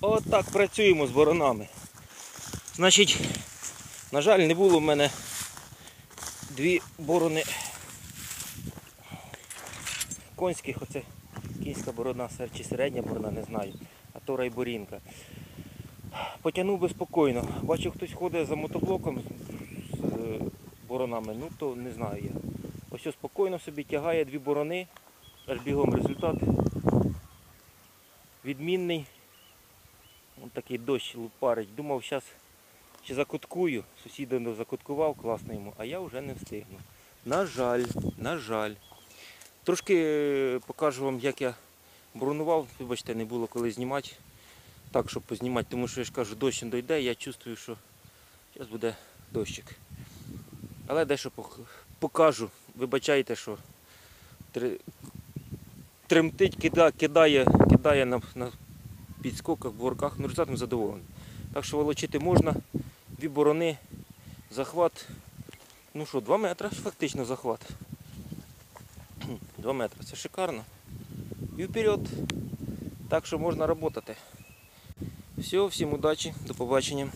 Отак працюємо з боронами. Значить, на жаль, не було в мене дві борони конських, оце кінська борона чи середня борона, не знаю, а то райборінка. Потягнув би спокійно. Бачив, хтось ходить за мотоблоком з боронами, ну то не знаю я. Ось спокійно собі тягає дві борони, аж бігом результат. Відмінний. Ось такий дощ лупарить. Думав, зараз ще закуткую. Сусід давно закуткував, класно йому, а я вже не встигну. На жаль, на жаль. Трошки е, покажу вам, як я бронував. Вибачте, не було коли знімати. Так, щоб познімати, тому що я ж кажу, дощ не дойде, я чувствую, що зараз буде дощик. Але дещо покажу. Вибачайте, що тремтить, кидає, кидає на підскоках, борках, ну результатом задоволений. Так що волочити можна, дві борони, захват. Ну що, 2 метри фактично захват. 2 метри, це шикарно. І вперед. Так що можна працювати. Все, всім удачі, до побачення.